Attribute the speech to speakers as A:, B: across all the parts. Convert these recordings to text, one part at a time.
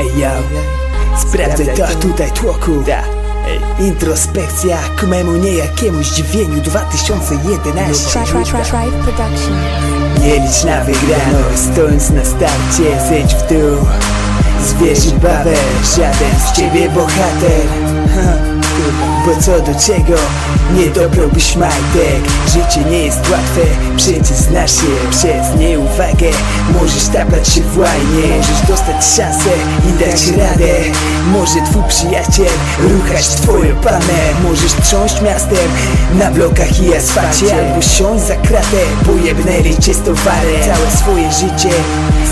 A: Ej yo, sprawdzę to tutaj tłoku. Introspekcja ku memu niejakiemu zdziwieniu 2011
B: Try, try, try, try production.
A: Nie licz na wygraną, stojąc na starcie Zejdź w dół, zwierzy babę Żaden z ciebie bohater. ha, Bo co do czego, nie dobrałbyś majtek. Życie nie jest łatwe, przecież znasz się Przez nieuwagę. Możesz taplać się w łajnie. Możesz dostać szansę i dać radę. Może twój przyjaciel ruchać twoją panę. Możesz trząść miastem na blokach i asfalcie. Albo siąść za kratę, pojebnęli cię z towarem. Całe swoje życie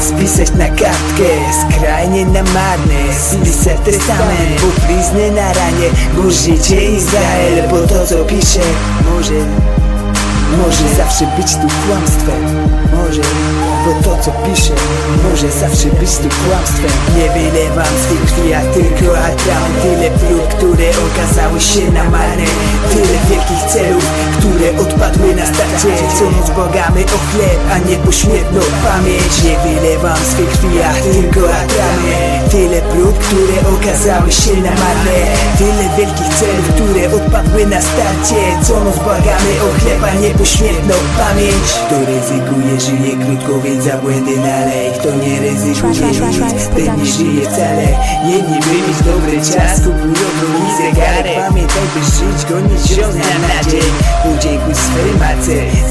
A: spisać na kartkę. Skrajnie na marne, spisać testament Bo blizny na ranie, bo życie Izrael Bo to co pisze może może zawsze być tu kłamstwem. Może, bo to co piszę Może zawsze być tu kłamstwem. Nie wylewam z tej krwi, a tylko atram Tyle prób, które okazały się na marne. Tyle wielkich celów, które odpadły na starcie Co noc błagamy o chleb, a nie pośmiertną pamięć. Nie wylewam tej krwi, a tylko atramy Tyle prób, które okazały się na marne. Tyle wielkich celów, które odpadły na starcie. Co noc błagamy o chleb, a nie pośmiertną pamięć. Kto ryzykuje, żyje krótko, więc za błędy nalej. Kto nie ryzykuje nic, ten nie żyje wcale. Jedni by mieć dobry czas, kupują drugi zegarek. Pamiętaj, by żyć, gonić się na dzień. Podziękuj swej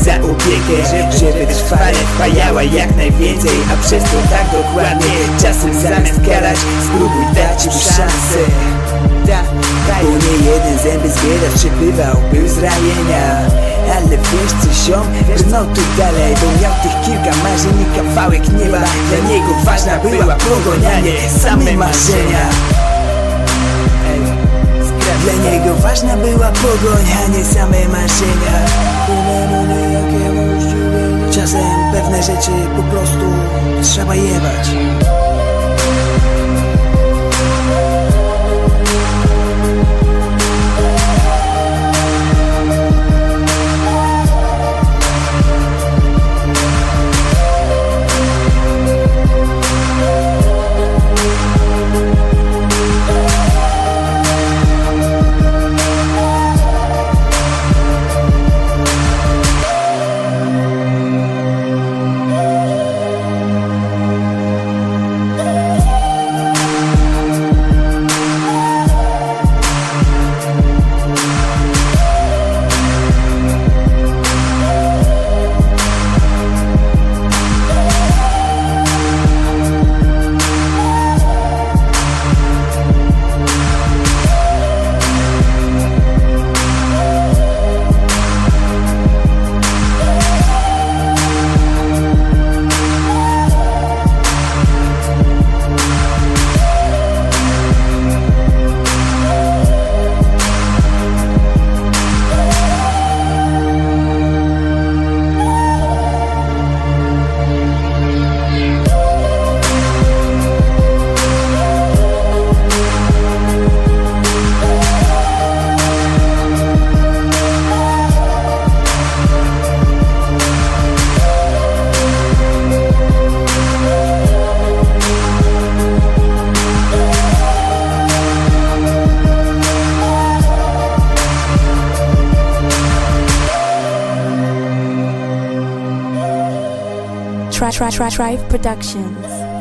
A: za opiekę Żeby trwale wpajała jak najwięcej A przez to tak dokładnie. Czasem zamiast karać, spróbuj dać mu szansę. Bo nie jeden zęby zbieracz przybywał, był z ramienia. Ale wiesz co ziom, brnął tu dalej Bo miał tych kilka marzeń i kawałek nieba. Dla niego ważna była pogonianie same marzenia Ważna była pogonianie same marzenia. Czasem pewne rzeczy po prostu trzeba jebać
B: Try Try Try Productions.